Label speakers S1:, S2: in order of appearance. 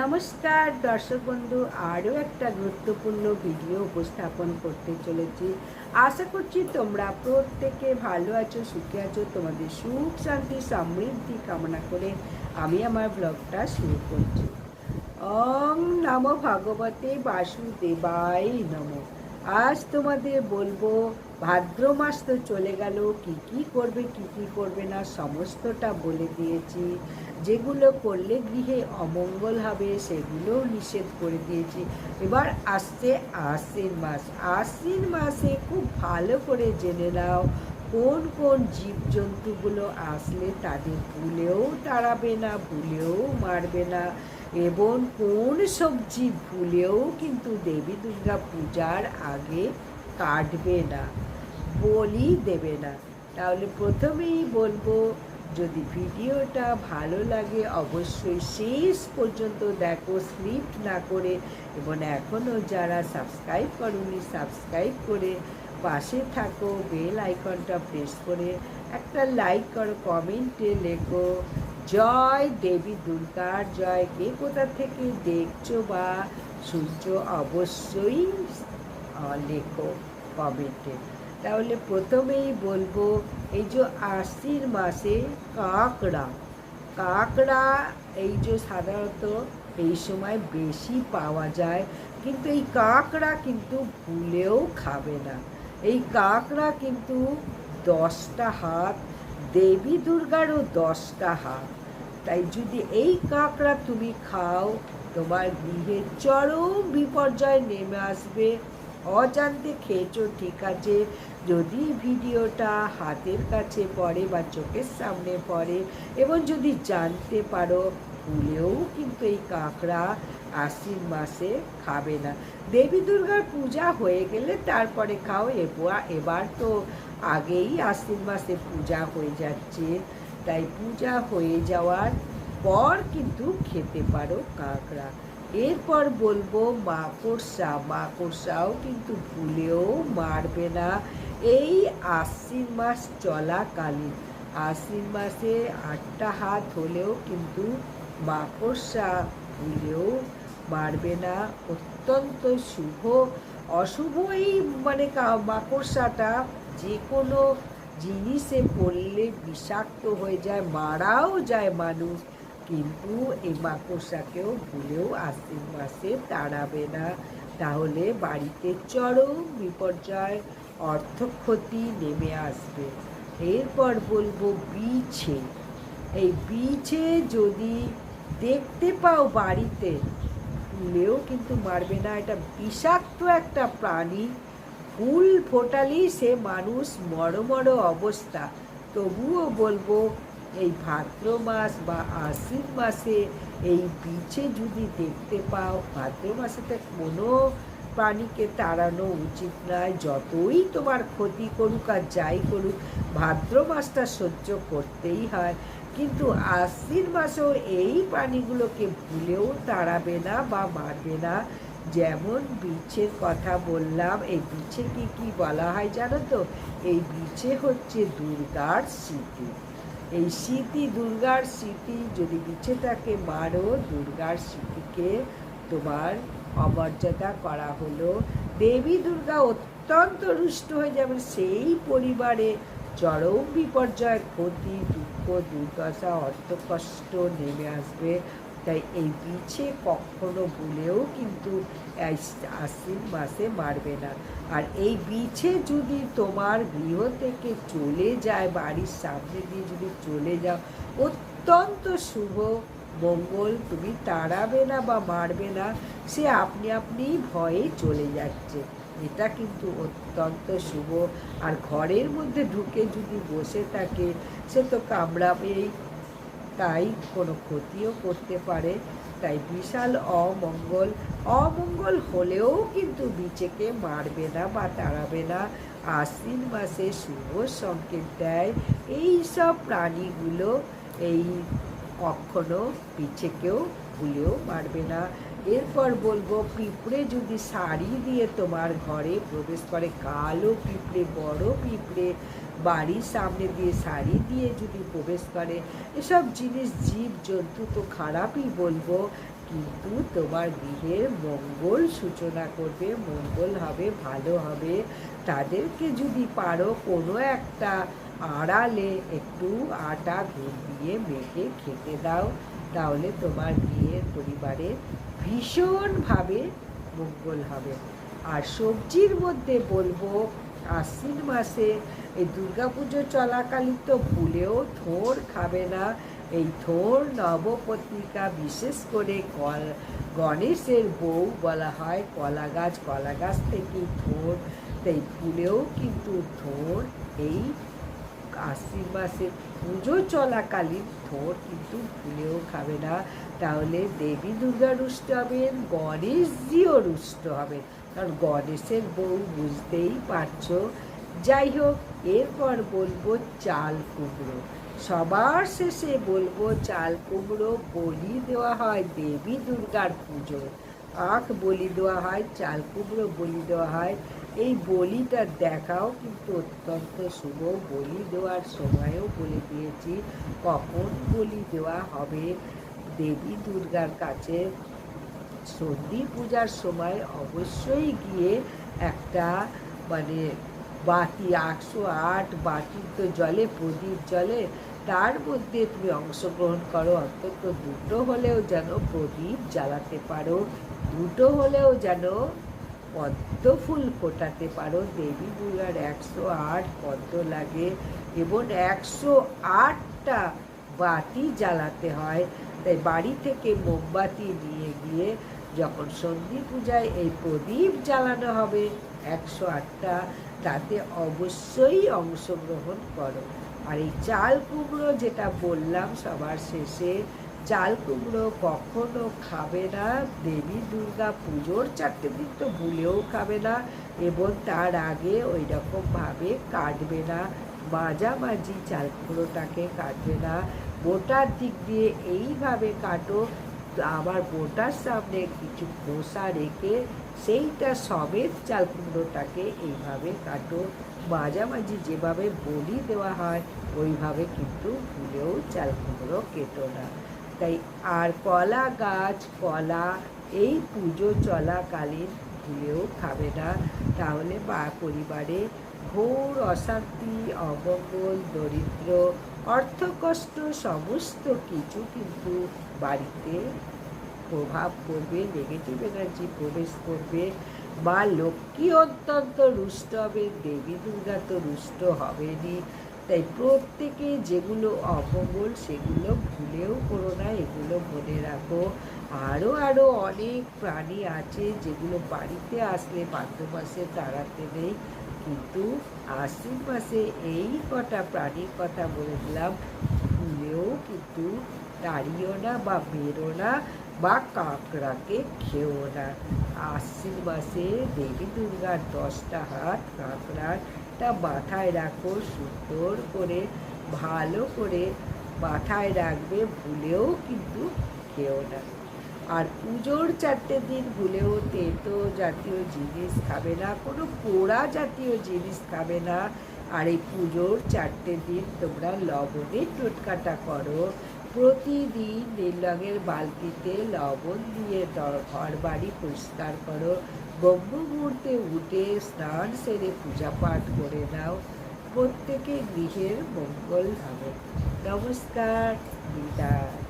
S1: নমস্কার, দর্শক বন্ধু, আরও একটা গুরুত্বপূর্ণ ভিডিও উপস্থাপন করতে চলেছি। আশা করছি তোমরা প্রত্যেকে ভালো আছো, সুখে আছো, তোমাদের সুখ, শান্তি, সমৃদ্ধি কামনা করে আমি আমার ব্লগটা শুরু করছি। ওম নম ভগবতে বাসুদেবাই নম। আজ তোমাদের বলব, ভাদ্র মাস তো চলে গেল, কি কি করবে, কি কি করবে না, সমস্তটা বলে দিয়েছি। যেগুলো করলে গৃহে অমঙ্গল হবে সেগুলো নিষেধ করে দিয়েছি। এবার আসছে আশ্বিন মাস। আশ্বিন মাসে খুব ভালো করে জেনে নাও, কোন কোন জীবজন্তুগুলো আসলে তাদের ভুলেও তাড়াবে না, ভুলেও মারবে না, এবং কোন সবজি ভুলেও কিন্তু দেবী দুর্গা পূজার আগে কাটবে না, বলি দেবে না। তাহলে প্রথমেই বলব যদি ভিডিওটা ভালো লাগে, অবশ্যই শেষ পর্যন্ত দেখো স্ক্রিপ্ট না করে। এবং এখনও যারা সাবস্ক্রাইব করুনি, সাবস্ক্রাইব করে পাশে থাকো, বেল আইকনটা প্রেস করে একটা লাইক করো কমেন্টে লেখো, জয় দেবী দুর্গার জয় কে কোথা থেকে দেখছ বা শুনছো? অবশ্যই লেখো কমেন্টে। তাহলে প্রথমেই বলব, এই যে আশ্বিন মাসে কাঁকড়া কাঁকড়া এই যে সাধারণত এই সময় বেশি পাওয়া যায়, কিন্তু এই কাঁকড়া কিন্তু ভুলেও খাবে না। এই কাঁকড়া কিন্তু দশটা হাত, দেবী দুর্গারও দশটা হাত। তাই যদি এই কাঁকড়া তুমি খাও, তোমার গৃহে চরম বিপর্যয় নেমে আসবে। অজান্তে খেয়েছো, ঠিক আছে যদি ভিডিওটা হাতের কাছে পড়ে বা চোখের সামনে পড়ে এবং যদি জানতে পারো, ভুলেও কিন্তু এই কাঁকড়া আশ্বিন মাসে খাবে না। দেবী দুর্গার পূজা হয়ে গেলে তারপরে খাও, এবার এবার তো আগেই আশ্বিন মাসে পূজা হয়ে যাচ্ছে। তাই পূজা হয়ে যাওয়ার পর কিন্তু খেতে পারো কাঁকড়া। এরপর বলব মাকড়সা মাকড়সাও কিন্তু ভুলেও মারবে না। এই আশ্বিন মাস চলাকালীন, আশ্বিন মাসে আটটা হাত হলেও কিন্তু মাকড়সা ভুলেও মারবে না। অত্যন্ত শুভ অশুভ এই মানে মাকড়সাটা যে কোনো জিনিসে পড়লে বিষাক্ত হয়ে যায়, মারাও যায় মানুষ। কিন্তু এই মাকড়সাকেও ভুলেও আশ্বিন মাসে তাড়াবে না। তাহলে বাড়িতে চরম বিপর্যয়, অর্থক্ষতি নেমে আসবে। এরপর বলব বিছে এই বিছে যদি দেখতে পাও বাড়িতে, ফুলেও কিন্তু মারবে না। এটা বিষাক্ত একটা প্রাণী। ফুল ফোটালি সে মানুষ মর মর অবস্থা। তবুও বলব এই ভাদ্র মাস বা আশ্বিন মাসে এই বিছে যদি দেখতে পাও ভাদ্র মাসে তো কোনো প্রাণীকে তাড়ানো উচিত নয়। যতই তোমার ক্ষতি করুক আর যাই করুক ভাদ্র মাসটা সহ্য করতেই হয়। কিন্তু আশ্বিন মাসেও এই প্রাণীগুলোকে ভুলেও তাড়াবে না বা মারবে না। যেমন বিছের কথা বললাম, এই বিছেকে কি কি বলা হয় জানো তো? এই বিছে হচ্ছে দুর্গার স্মৃতি। এই স্মৃতি দুর্গার স্মৃতি যদি বিছেটাকে মারো দুর্গার স্মৃতিকে তোমার অমর্যাদা করা হলো। দেবী দুর্গা অত্যন্ত রুষ্ট হয়ে যাবেন সেই পরিবারে। চরম বিপর্যয়, ক্ষতি, দুঃখ, দুর্দশা, অর্থকষ্ট নেমে আসবে। তাই এই বিছে কখনো ভুলেও কিন্তু আশ্বিন মাসে মারবে না। আর এই বিছে যদি তোমার গৃহ থেকে চলে যায়, বাড়ির সামনে দিয়ে যদি চলে যাও, অত্যন্ত শুভ মঙ্গল। তুমি তাড়াবে না বা মারবে না, সে আপনি আপনি ভয়ে চলে যাচ্ছে। এটা কিন্তু অত্যন্ত শুভ। আর ঘরের মধ্যে ঢুকে যদি বসে থাকে, সে তো কামড়াবেই। তাই কোনো ক্ষতিও করতে পারে। তাই বিশাল অমঙ্গল অমঙ্গল হলেও কিন্তু বিচেকে মারবে না বা তাড়াবে না। আশ্বিন মাসে শুভ সংকেত দেয় এই সব প্রাণীগুলো। এই কখনো পিছেকেও ভুলেও মারবে না। এরপর বলব, পিঁপড়ে যদি শাড়ি দিয়ে তোমার ঘরে প্রবেশ করে, কালো পিঁপড়ে, বড় পিঁপড়ে বাড়ির সামনে দিয়ে শাড়ি দিয়ে যদি প্রবেশ করে, এসব জিনিস জীব জন্তু তো খারাপই বলব। কিন্তু তোমার গৃহের মঙ্গল সূচনা করবে, মঙ্গল হবে, ভালো হবে। তাদেরকে যদি পারো কোনো একটা আড়ালে একটু আটা ঘুর দিয়ে মেখে খেতে দাও, তাহলে তোমার বিয়ের পরিবারে ভীষণভাবে মঙ্গল হবে। আর সবজির মধ্যে বলব আশ্বিন মাসে এই দুর্গাপুজো চলাকালীন তো ভুলেও থোর খাবে না। এই থোর নবপত্রিকা বিশেষ করে কল গণেশের বউ বলা হয়, কলা গাছ কলা গাছ থেকেই থোর। তাই ভুলেও কিন্তু থোর এই আশ্বিন মাসে পুজো চলাকালীন থোর কিন্তু ভুলেও খাবে না। তাহলে দেবী দুর্গা রুষ্ট হবেন, গণেশজিও রুষ্ট হবেন। কারণ গণেশের বউ বুঝতেই পারছ? যাই হোক, এরপর বলব চাল কুমড়ো। সবার শেষে বলব চাল কুমড়ো বলি দেওয়া হয় দেবী দুর্গার পুজো আখ বলি দেওয়া হয়, চাল কুমড়ো বলি দেওয়া হয়। এই বলিটা দেখাও কিন্তু অত্যন্ত শুভ। বলি দেওয়ার সময়ও বলে দিয়েছি, কখন বলি দেওয়া হবে? দেবী দুর্গার কাছে সন্ধি পূজার সময় অবশ্যই গিয়ে একটা মানে বাতি একশো আট বাটির তো জলে, প্রদীপ জলে, তার মধ্যে তুমি অংশগ্রহণ করো। অন্তত দুটো হলেও যেন প্রদীপ জ্বালাতে পারো, দুটো হলেও যেন পদ্ম ফুল ফোটাতে পারো। দেবী দুর্গার একশো আট পদ্ম লাগে, এবং একশো আটটা বাতি জ্বালাতে হয়। তাই বাড়ি থেকে মোমবাতি নিয়ে গিয়ে যখন সন্ধি পূজায় এই প্রদীপ জ্বালানো হবে, একশো আটটা, তাতে অবশ্যই অংশগ্রহণ করো। আর এই চাল কুমড়ো যেটা বললাম সবার শেষে, চাল কুমড়ো কখনো খাবে না, দেবী দুর্গা পুজোর চারটে দিন তো ভুলেও খাবে না এবং তার আগে ওই রকমভাবে কাটবে না। মাঝামাঝি চাল কুমড়োটাকে কাটবে না। বোটার দিক দিয়ে এইভাবে কাটো, আবার বোটার সামনে কিছু খোসা রেখে সেইটা সমেত চাল কুমড়োটাকে এইভাবে কাটো। মাঝামাঝি যেভাবে বলি দেওয়া হয়, ওইভাবে কিন্তু ভুলেও চাল কুমড়ো কেটো না। তাই আর কলা গাছ, কলা, এই পুজো চলাকালীন ভুলেও খাবে না। তাহলে বা, পরিবারে ঘোর অশান্তি অমঙ্গল দরিদ্র অর্থকষ্ট সমস্ত কিছু কিন্তু বাড়িতে প্রভাব পড়বে নেগেটিভ এনার্জি প্রবেশ করবে। মা লক্ষ্মী অত্যন্ত রুষ্ট হবে, দেবী দুর্গা তো রুষ্ট হবেনি তাই প্রত্যেকে যেগুলো অমঙ্গল সেগুলো ভুলেও করো না, এগুলো মনে রাখো। আরও আরও অনেক প্রাণী আছে যেগুলো বাড়িতে আসলে ভাদ্র মাসে তাড়াতে নেই। কিন্তু মাসে এই কটা প্রাণীর কথা বলে দিলাম। ভুলেও কিন্তু তাড়িও না বা বেরো না বা কাঁকড়াকে খেও না। আশ্বিন দেবী দুর্গার দশটা হাত কাঁকড়ার তা মাথায় রাখো, সুন্দর করে, ভালো করে মাথায় রাখবে ভুলেও কিন্তু খেও না। আর পুজোর চারটে দিন ভুলেও তেতো জাতীয় জিনিস খাবে না, কোনো পোড়া জাতীয় জিনিস খাবে না। আর এই পুজোর চারটে দিন তোমরা লবণের টোটকাটা করো। প্রতিদিন নীল রঙের বালতিতে লবণ দিয়ে ঘর বাড়ি পরিষ্কার করো। ব্রহ্ম মুহূর্তে উঠে স্নান সেরে পূজা পাঠ করে নাও। প্রত্যেকে গৃহের মঙ্গল হবে। নমস্কার, বিদায়।